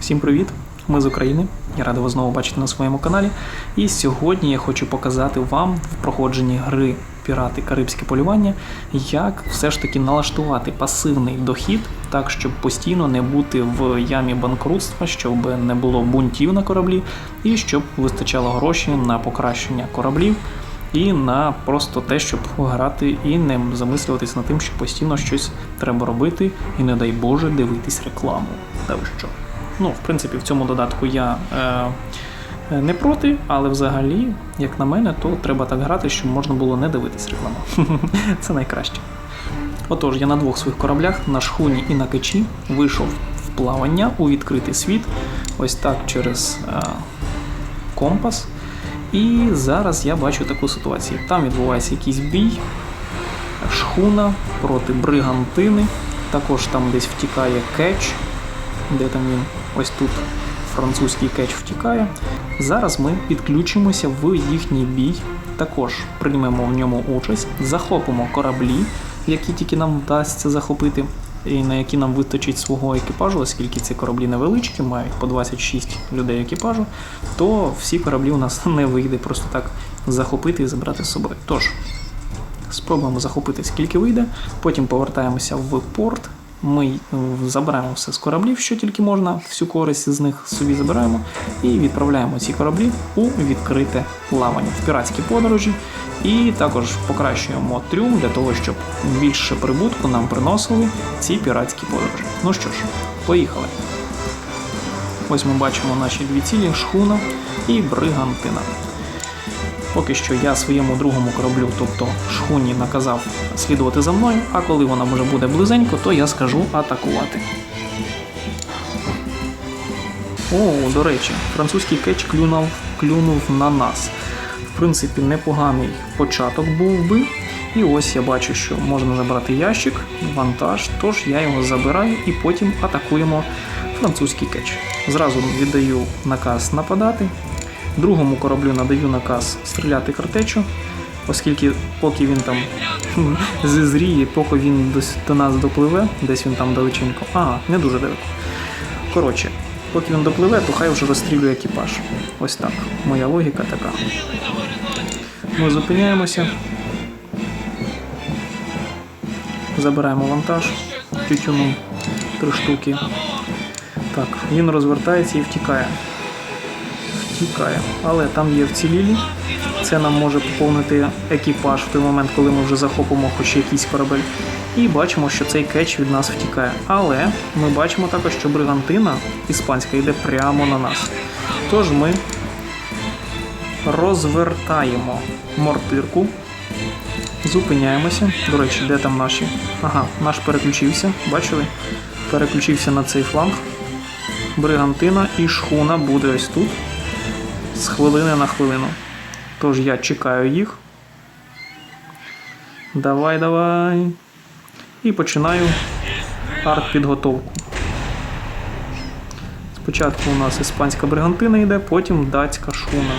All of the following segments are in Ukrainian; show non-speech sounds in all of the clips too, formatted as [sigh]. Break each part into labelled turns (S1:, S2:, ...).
S1: Всім привіт! Ми з України. Я радий вас знову бачити на своєму каналі. І сьогодні я хочу показати вам в проходженні гри Пірати Карибське полювання, як все ж таки налаштувати пасивний дохід, так щоб постійно не бути в ямі банкрутства, щоб не було бунтів на кораблі, і щоб вистачало грошей на покращення кораблів. І на просто те, щоб грати і не замислюватись над тим, що постійно щось треба робити, і не дай Боже дивитись рекламу. Та що? Ну, в принципі, в цьому додатку я е, не проти, але взагалі, як на мене, то треба так грати, щоб можна було не дивитись рекламу. [laughs] Це найкраще. Отож, я на двох своїх кораблях, на шхуні і на кичі, вийшов в плавання у відкритий світ, ось так через е, компас. І зараз я бачу таку ситуацію. Там відбувається якийсь бій, шхуна проти бригантини. Також там десь втікає кетч, де там він ось тут французький кетч втікає. Зараз ми підключимося в їхній бій. Також приймемо в ньому участь, захопимо кораблі, які тільки нам вдасться захопити, і на які нам вистачить свого екіпажу, оскільки ці кораблі невеличкі, мають по 26 людей екіпажу, то всі кораблі у нас [laughs] не вийде просто так захопити і забрати з собою. Тож, спробуємо захопити скільки вийде, потім повертаємося в порт. Ми е, забираємо все з кораблів, що тільки можна, всю користь з них собі забираємо і відправляємо ці кораблі у відкрите плавання в піратські подорожі. І також покращуємо трюм для того, щоб більше прибутку нам приносили ці піратські подорожі. Ну що ж, поїхали. Ось ми бачимо наші дві цілі шхуна і бригантина. Поки що я своєму другому кораблю, тобто шхуні, наказав слідувати за мною, а коли вона вже буде близенько, то я скажу атакувати. О, до речі, французький кетч клюнув, клюнув на нас. В принципі, непоганий початок був би. І ось я бачу, що можна забрати ящик, вантаж, тож я його забираю і потім атакуємо французький кетч. Зразу віддаю наказ нападати. Другому кораблю надаю наказ стріляти картечу, оскільки поки він там [laughs] зізріє, поки він до нас допливе, десь він там далеченько. Ага, не дуже далеко. Коротше, поки він допливе, то хай вже розстрілює екіпаж. Ось так. Моя логіка така. Ми зупиняємося. Забираємо вантаж тютюну три штуки. Так, він розвертається і втікає втікає. Але там є вцілілі. Це нам може поповнити екіпаж в той момент, коли ми вже захопимо хоч якийсь корабель. І бачимо, що цей кетч від нас втікає. Але ми бачимо також, що бригантина іспанська йде прямо на нас. Тож ми розвертаємо мортирку, зупиняємося. До речі, де там наші? Ага, наш переключився. Бачили? Переключився на цей фланг. Бригантина і шхуна буде ось тут з хвилини на хвилину. Тож я чекаю їх. Давай, давай. І починаю арт-підготовку. Спочатку у нас іспанська бригантина йде, потім датська шхуна.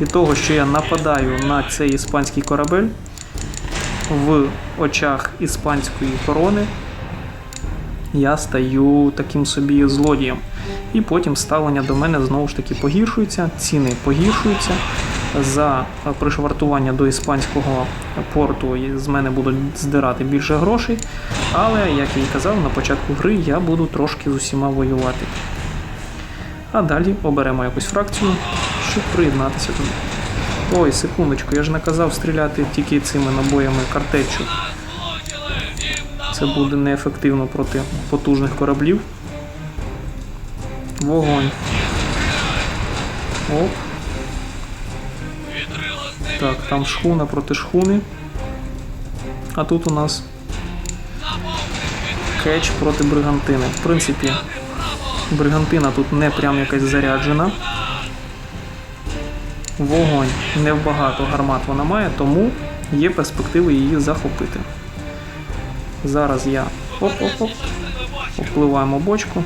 S1: Від того, що я нападаю на цей іспанський корабель в очах іспанської корони я стаю таким собі злодієм. І потім ставлення до мене знову ж таки погіршується, ціни погіршуються. За пришвартування до іспанського порту з мене будуть здирати більше грошей. Але, як я і казав, на початку гри я буду трошки з усіма воювати. А далі оберемо якусь фракцію, щоб приєднатися туди. Ой, секундочку, я ж наказав стріляти тільки цими набоями картечу. Це буде неефективно проти потужних кораблів. Вогонь. Оп. Так, там шхуна проти шхуни. А тут у нас кетч проти бригантини. В принципі, бригантина тут не прям якась заряджена. Вогонь не багато гармат вона має, тому є перспективи її захопити. Зараз я оп-оп-оп, обпливаємо бочку,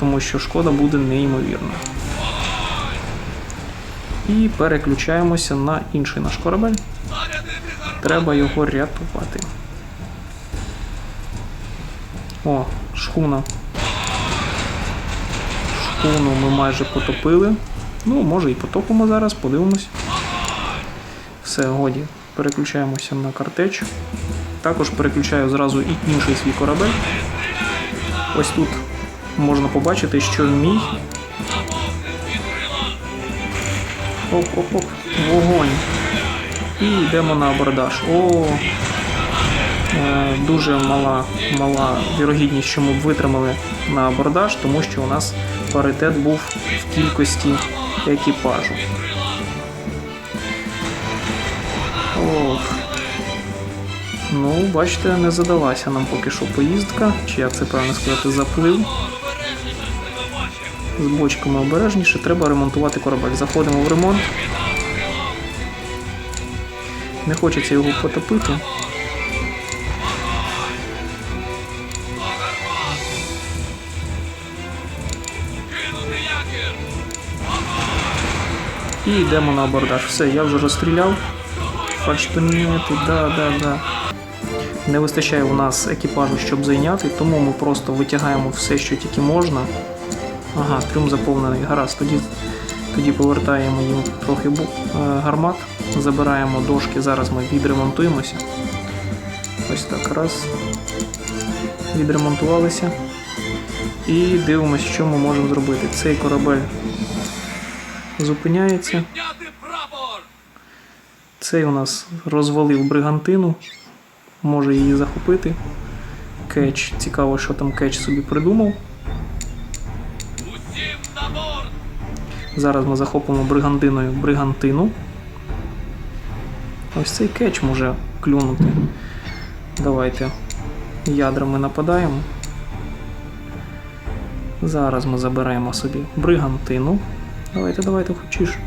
S1: тому що шкода буде неймовірна. І переключаємося на інший наш корабель. Треба його рятувати. О, шхуна. Шхуну ми майже потопили. Ну, може і потопимо зараз, подивимось. Все, годі. Переключаємося на картеч. Також переключаю зразу і інший свій корабель. Ось тут можна побачити, що мій. Оп-оп-оп, вогонь. І йдемо на абордаж. О, е, дуже мала, мала вірогідність, що ми б витримали на абордаж, тому що у нас паритет був в кількості екіпажу. Ох. Ну, бачите, не задалася нам поки що поїздка, чи як це правильно сказати, заплив. З бочками обережніше, треба ремонтувати корабель. Заходимо в ремонт. Не хочеться його потопити. І йдемо на абордаж. Все, я вже розстріляв. Фальшпинети, да, да, да. Не вистачає у нас екіпажу, щоб зайняти, тому ми просто витягаємо все, що тільки можна. Ага, трюм заповнений. Гаразд, тоді, тоді повертаємо їм трохи бу- е, гармат, забираємо дошки, зараз ми відремонтуємося. Ось так, раз. Відремонтувалися. І дивимося, що ми можемо зробити. Цей корабель зупиняється. Цей у нас розвалив бригантину, може її захопити. Кетч, цікаво, що там кетч собі придумав. Зараз ми захопимо бригантиною бригантину. Ось цей кетч може клюнути. Давайте ядрами нападаємо. Зараз ми заберемо собі бригантину. Давайте, давайте, хочеш.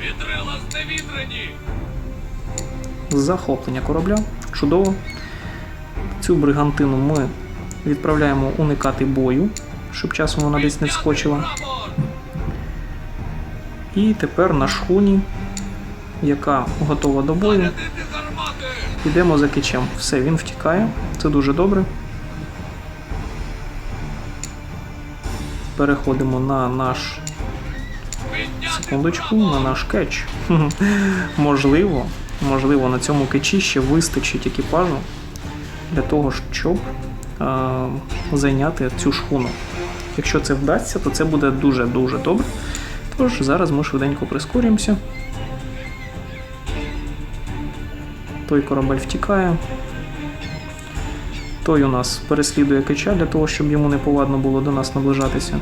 S2: Вітрила зневітрені!
S1: Захоплення корабля. Чудово. Цю бригантину ми відправляємо уникати бою, щоб часом вона десь не вскочила. І тепер на шхуні, яка готова до бою, йдемо за кичем. Все, він втікає. Це дуже добре. Переходимо на наш секундочку, на наш кетч. [laughs] можливо, можливо, на цьому кетчі ще вистачить екіпажу для того, щоб е, зайняти цю шхуну. Якщо це вдасться, то це буде дуже-дуже добре. Тож зараз ми швиденько прискорюємося. Той корабель втікає. Той у нас переслідує кича для того, щоб йому неповадно було до нас наближатися.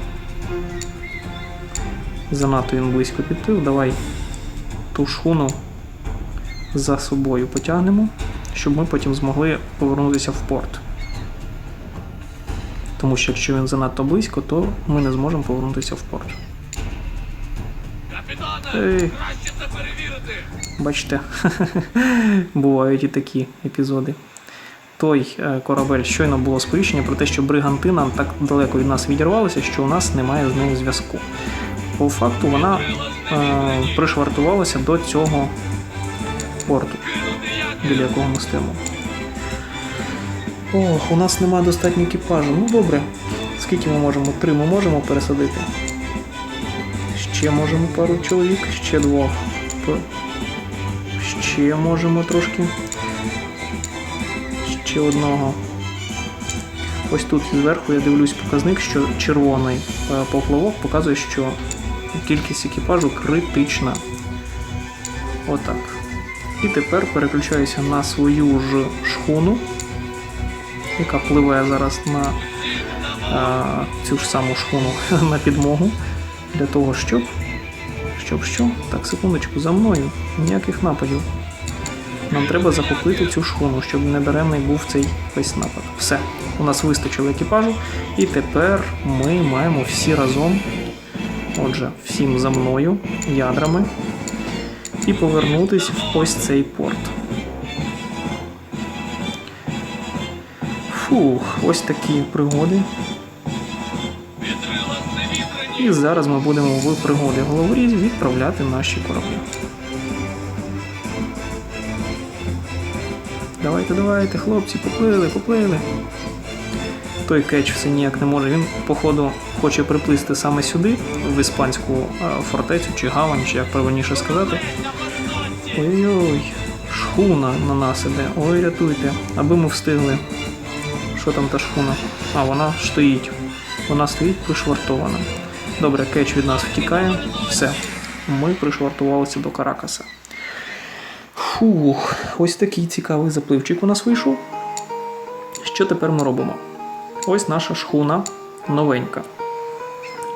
S1: Занадто він близько підплив. Давай ту шхуну за собою потягнемо, щоб ми потім змогли повернутися в порт. Тому що якщо він занадто близько, то ми не зможемо повернутися в порт.
S2: Капітане! Краще це перевірити!
S1: Бачите, [laughs] бувають і такі епізоди. Той е, корабель щойно було сповіщення про те, що бригантина так далеко від нас відірвалася, що у нас немає з нею зв'язку. По факту вона е, пришвартувалася до цього порту,
S2: Кинути
S1: біля якого ми стоїмо. Ох, у нас немає достатньо екіпажу. Ну добре. Скільки ми можемо? Три ми можемо пересадити. Ще можемо пару чоловік, ще двох. Ще можемо трошки. Ще одного. Ось тут зверху я дивлюсь показник, що червоний е, поплавок показує, що кількість екіпажу критична. Отак. І тепер переключаюся на свою ж шхуну, яка пливе зараз на а, цю ж саму шхуну [laughs] на підмогу. Для того, щоб. Щоб що? Так, секундочку, за мною. Ніяких нападів. Нам треба захопити цю шхуну, щоб не даремний був цей весь напад. Все, у нас вистачило екіпажу, і тепер ми маємо всі разом. Отже, всім за мною, ядрами, і повернутись в ось цей порт. Фух, ось такі пригоди. І зараз ми будемо в пригоди головоріз відправляти наші кораблі. Давайте, давайте, хлопці, поплили, поплили. Той кетч все ніяк не може. Він, походу, хоче приплисти саме сюди, в іспанську е, фортецю чи гавань, чи як правильніше сказати. Ой-ой, шхуна на нас іде. Ой, рятуйте, аби ми встигли. Що там та шхуна? А, вона стоїть. Вона стоїть пришвартована. Добре, кетч від нас втікає. Все. Ми пришвартувалися до Каракаса. Фух, ось такий цікавий запливчик у нас вийшов. Що тепер ми робимо? Ось наша шхуна новенька.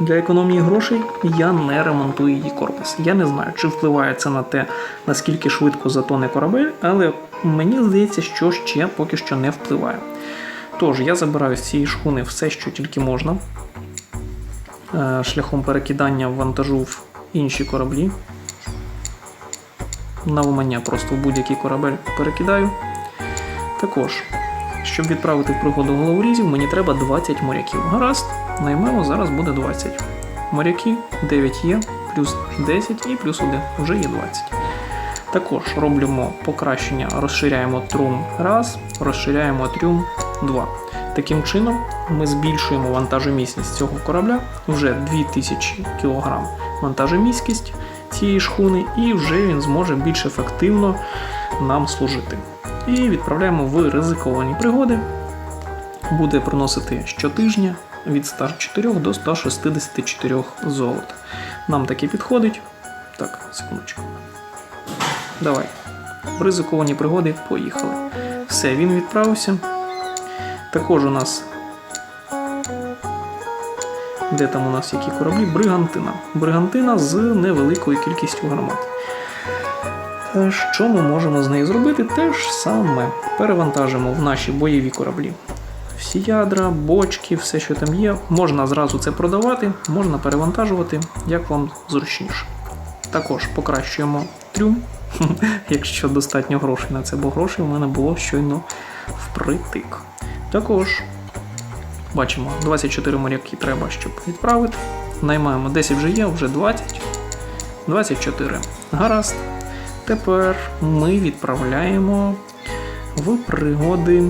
S1: Для економії грошей я не ремонтую її корпус. Я не знаю, чи впливає це на те, наскільки швидко затоне корабель, але мені здається, що ще поки що не впливає. Тож, я забираю з цієї шхуни все, що тільки можна, е, шляхом перекидання вантажу в інші кораблі. Навмання просто в будь-який корабель перекидаю. Також, щоб відправити в пригоду головорізів, мені треба 20 моряків. Гаразд, наймемо, зараз буде 20. Моряки 9 є, плюс 10 і плюс 1, вже є 20. Також робимо покращення, розширяємо трум раз, розширяємо трюм 2. Таким чином ми збільшуємо вантажомісність цього корабля вже 2000 кг вантажомісткість цієї шхуни, і вже він зможе більш ефективно нам служити. І відправляємо в ризиковані пригоди. Буде приносити щотижня від 104 до 164 золота. Нам таке підходить. Так, секундочку. Давай. Ризиковані пригоди поїхали. Все, він відправився. Також у нас. Де там у нас які кораблі? Бригантина. Бригантина з невеликою кількістю гармат. Е, Що ми можемо з нею зробити? Те ж саме. Перевантажимо в наші бойові кораблі. Всі ядра, бочки, все, що там є, можна зразу це продавати, можна перевантажувати, як вам зручніше. Також покращуємо трюм, [laughs] якщо достатньо грошей на це, бо грошей в мене було щойно впритик. Також бачимо, 24 моряки треба, щоб відправити. Наймаємо 10 вже є, вже 20. 24. Гаразд. Тепер ми відправляємо в пригоди.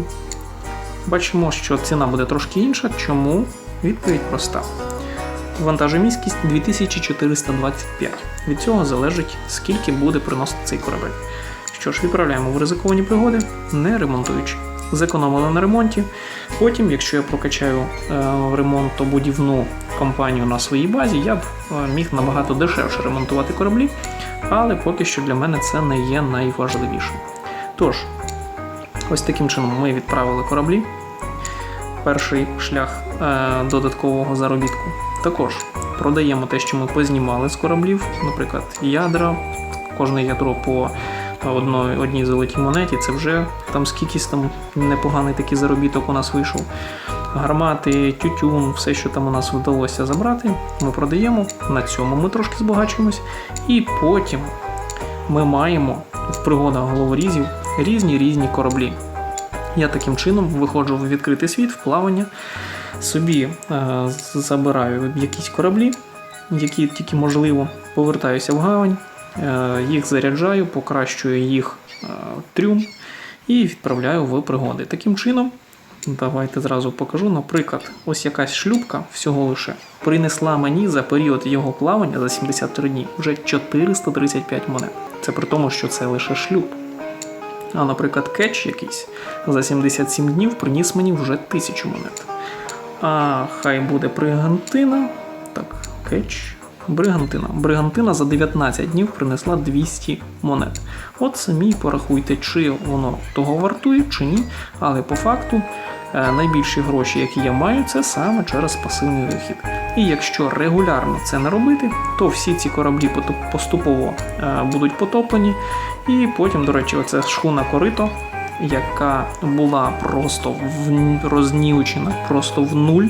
S1: Бачимо, що ціна буде трошки інша. Чому? Відповідь проста. Вантажоміськість 2425. Від цього залежить, скільки буде приносити цей корабель. Що ж, відправляємо в ризиковані пригоди, не ремонтуючи. Зекономили на ремонті. Потім, якщо я прокачаю е, ремонтобудівну компанію на своїй базі, я б е, міг набагато дешевше ремонтувати кораблі, але поки що для мене це не є найважливішим. Тож, ось таким чином ми відправили кораблі. Перший шлях е, додаткового заробітку. Також продаємо те, що ми познімали з кораблів, наприклад, ядра, кожне ядро по одної, одній золотій монеті. Це вже там скількись там непоганий такий заробіток у нас вийшов. Гармати, тютюн, все, що там у нас вдалося забрати, ми продаємо. На цьому ми трошки збагачуємось. І потім ми маємо в пригодах головорізів різні різні кораблі. Я таким чином виходжу в відкритий світ, в плавання, собі е, забираю якісь кораблі, які тільки можливо, повертаюся в гавань, е, їх заряджаю, покращую їх е, трюм і відправляю в пригоди. Таким чином, давайте зразу покажу. Наприклад, ось якась шлюпка всього лише принесла мені за період його плавання за 73 дні вже 435 монет. Це при тому, що це лише шлюб. А, наприклад, кетч якийсь за 77 днів приніс мені вже 1000 монет. А хай буде бригантина. Так, кетч. Бригантина. Бригантина за 19 днів принесла 200 монет. От самі порахуйте, чи воно того вартує, чи ні. Але по факту найбільші гроші, які я маю, це саме через пасивний вихід. І якщо регулярно це не робити, то всі ці кораблі поступово е, будуть потоплені. І потім, до речі, оце шхуна корито, яка була просто в... рознівчена, просто в нуль.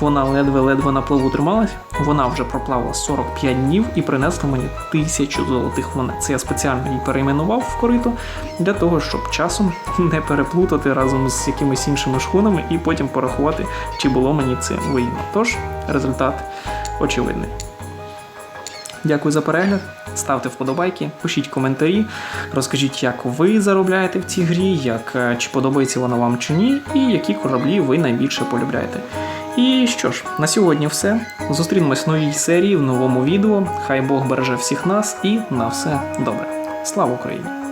S1: Вона ледве-ледве на плаву трималась. Вона вже проплавала 45 днів і принесла мені тисячу золотих монет. Це я спеціально її перейменував в корито для того, щоб часом [laughs] не переплутати разом з якимись іншими шхунами і потім порахувати, чи було мені це вигідно. Тож результат очевидний. Дякую за перегляд. Ставте вподобайки, пишіть коментарі, розкажіть, як ви заробляєте в цій грі, як е, чи подобається вона вам чи ні, і які кораблі ви найбільше полюбляєте. І що ж, на сьогодні все. Зустрінемось в новій серії в новому відео. Хай Бог береже всіх нас і на все добре. Слава Україні!